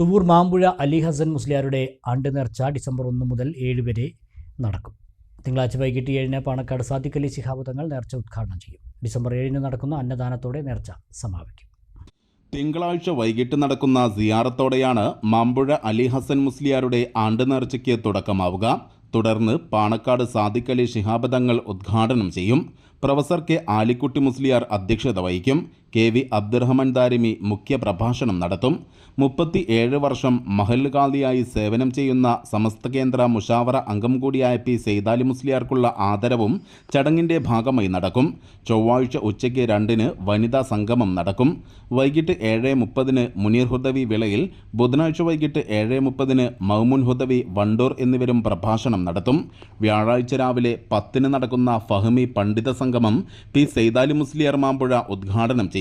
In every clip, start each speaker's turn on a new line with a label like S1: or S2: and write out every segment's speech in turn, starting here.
S1: തുവൂർ മാമ്പുഴ അലി ഹസൻ മുസ്ലിയാരുടെ ആണ്ട് നേർച്ച ഡിസംബർ ഒന്ന് മുതൽ ഏഴ് വരെ നടക്കും. തിങ്കളാഴ്ച വൈകിട്ട് ഏഴിന് പാണക്കാട് സാദിഖ് അലി ശിഹാബ് തങ്ങൾ നേർച്ച ഉദ്ഘാടനം ചെയ്യും. ഡിസംബർ ഏഴിന് നടക്കുന്ന അന്നദാനത്തോടെ നേർച്ച സമാപിക്കും.
S2: തിങ്കളാഴ്ച വൈകിട്ട് നടക്കുന്ന സിയാറത്തോടെയാണ് മാമ്പുഴ അലി ഹസൻ മുസ്ലിയാരുടെ ആണ്ട് നേർച്ചയ്ക്ക് തുടക്കമാവുക. തുടർന്ന് പാണക്കാട് സാദിഖ് അലി ശിഹാബ് തങ്ങൾ ഉദ്ഘാടനം ചെയ്യും. പ്രൊഫസർ കെ ആലിക്കുട്ടി മുസ്ലിയാർ അധ്യക്ഷത വഹിക്കും. കെ വി അബ്ദുറഹ്മാൻ ദാരിമി മുഖ്യ പ്രഭാഷണം നടത്തും. മുപ്പത്തി ഏഴ് വർഷം മഹൽ ഖാദിയായി സേവനം ചെയ്യുന്ന സമസ്ത കേന്ദ്ര മുഷാവറ അംഗം കൂടിയായ പി സെയ്താലി മുസ്ലിയാർക്കുള്ള ആദരവും ചടങ്ങിന്റെ ഭാഗമായി നടക്കും. ചൊവ്വാഴ്ച ഉച്ചയ്ക്ക് രണ്ടിന് വനിതാ സംഗമം നടക്കും. വൈകിട്ട് ഏഴ് മുപ്പതിന് മുനീർ ഹുദവി വിളയിൽ ബുധനാഴ്ച വൈകിട്ട് ഏഴ് മുപ്പതിന് മൗമുൻ ഹുദവി വണ്ടൂർ എന്നിവരും പ്രഭാഷണം നടത്തും. വ്യാഴാഴ്ച രാവിലെ പത്തിന് നടക്കുന്ന ഫഹമി പണ്ഡിത സംഗമം പി സെയ്താലി മുസ്ലിയാർ മാമ്പുഴ ഉദ്ഘാടനം ചെയ്യും.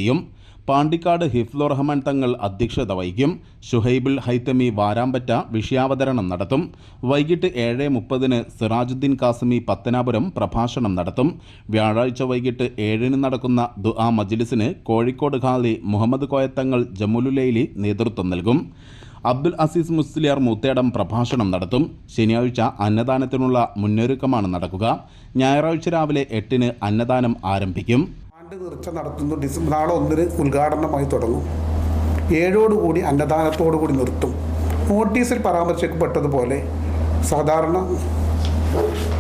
S2: പാണ്ടിക്കാട് ഹിഫ്ലോ റഹ്മാൻ തങ്ങൾ അധ്യക്ഷത വഹിക്കും. ഷുഹൈബുൽ ഹൈത്തമി വാരാമ്പറ്റ വിഷയാവതരണം നടത്തും. വൈകിട്ട് ഏഴ് മുപ്പതിന് സിറാജുദ്ദീൻ കാസമി പത്തനാപുരം പ്രഭാഷണം നടത്തും. വ്യാഴാഴ്ച വൈകിട്ട് ഏഴിന് നടക്കുന്ന ദുആ മജ്ലിസിന് കോഴിക്കോട് ഖാലി മുഹമ്മദ് കോയത്തങ്ങൾ ജമുലുലൈലി നേതൃത്വം നൽകും. അബ്ദുൽ അസീസ് മുസ്ലിയാർ മൂത്തേടം പ്രഭാഷണം നടത്തും. ശനിയാഴ്ച അന്നദാനത്തിനുള്ള മുന്നൊരുക്കമാണ് നടക്കുക. ഞായറാഴ്ച രാവിലെ എട്ടിന് അന്നദാനം ആരംഭിക്കും.
S3: ആണ്ട് നിർച്ച നടത്തുന്നു ഡിസംബർ നാളെ ഒന്നിന് ഉദ്ഘാടനമായി തുടങ്ങും. ഏഴോടുകൂടി അന്നദാനത്തോടു കൂടി നിർത്തും. നോട്ടീസിൽ പരാമർശിക്കപ്പെട്ടതുപോലെ സാധാരണ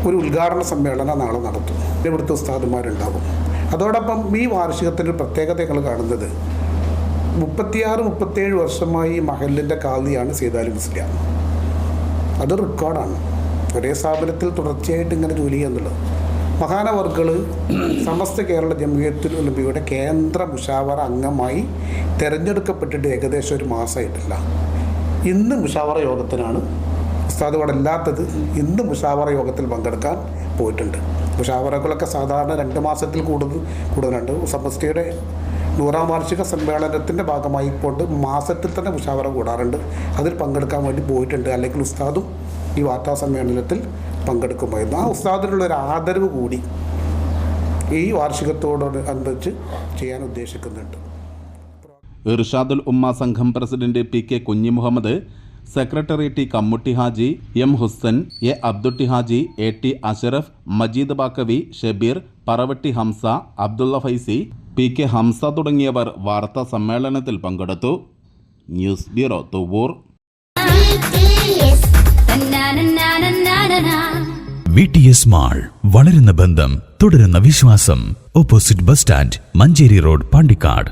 S3: ഒരു ഉദ്ഘാടന സമ്മേളനം നാളെ നടത്തും. ഇവിടുത്തെ ഉസ്താദുമാരുണ്ടാകും അതോടൊപ്പം ഈ വാർഷികത്തിന്റെ പ്രത്യേകതകൾ കാണുന്നത്. മുപ്പത്തിയാറ് മുപ്പത്തേഴ് വർഷമായി മഹലിന്റെ കാലിയാണ് സീതാലി മുസ്ലിം അത് റെക്കോർഡാണ് ഒരേ സ്ഥാപനത്തിൽ തുടർച്ചയായിട്ട് ഇങ്ങനെ ജോലി ചെയ്യുന്നുള്ളത്. മഹാനവർകൾ സമസ്ത കേരള ജമിയത്തുൽ ഉലബിയുടെ കേന്ദ്ര മുഷാവറ അംഗമായി തിരഞ്ഞെടുക്കപ്പെട്ടിട്ട് ഏകദേശം ഒരു മാസമായിട്ടില്ല. ഇന്ന് മുഷാവറ യോഗത്തിനാണ് ഉസ്താദ് ഇവിടെ ഇല്ലാത്തത് ഇന്ന് മുഷാവറ യോഗത്തിൽ പങ്കെടുക്കാൻ പോയിട്ടുണ്ട്. മുഷാവറകളൊക്കെ സാധാരണ രണ്ട് മാസത്തിൽ കൂടുതൽ കൂടുതലുണ്ട് സമസ്തയുടെ നൂറാം വാർഷിക സമ്മേളനത്തിന്റെ ഭാഗമായി കൊണ്ട് മാസത്തിൽ തന്നെ മുഷാവറ കൂടാറുണ്ട്. അതിൽ പങ്കെടുക്കാൻ വേണ്ടി പോയിട്ടുണ്ട്. അല്ലെങ്കിൽ ഉസ്താദും ഈ വാർത്താ സമ്മേളനത്തിൽ പങ്കെടുക്കുമായിരുന്നു. ആ ഉസ്താദിനുള്ള ഒരു ആദരവ് കൂടി ഈ വാർഷികത്തോട് അനുബന്ധിച്ച് ചെയ്യാൻ ഉദ്ദേശിക്കുന്നുണ്ട്.
S2: ഇർഷാദുൽ ഉമ്മ സംഘം president P K Kunhi Muhammad secretary T Kammutty Haji M Husan A Abdutty Haji A T Ashraf Majeed Baqavi Shabeer Paravatty Hamza Abdullah Faizy P K Hamza തുടങ്ങിയവർ വാർത്താ സമ്മേളനത്തിൽ പങ്കെടുത്തു. News bureau Thuvvur.
S4: V T S mall വളരുന്ന ബന്ധം തുടരുന്ന വിശ്വാസം. Opposite bus stand Manjeri road Pandikkad.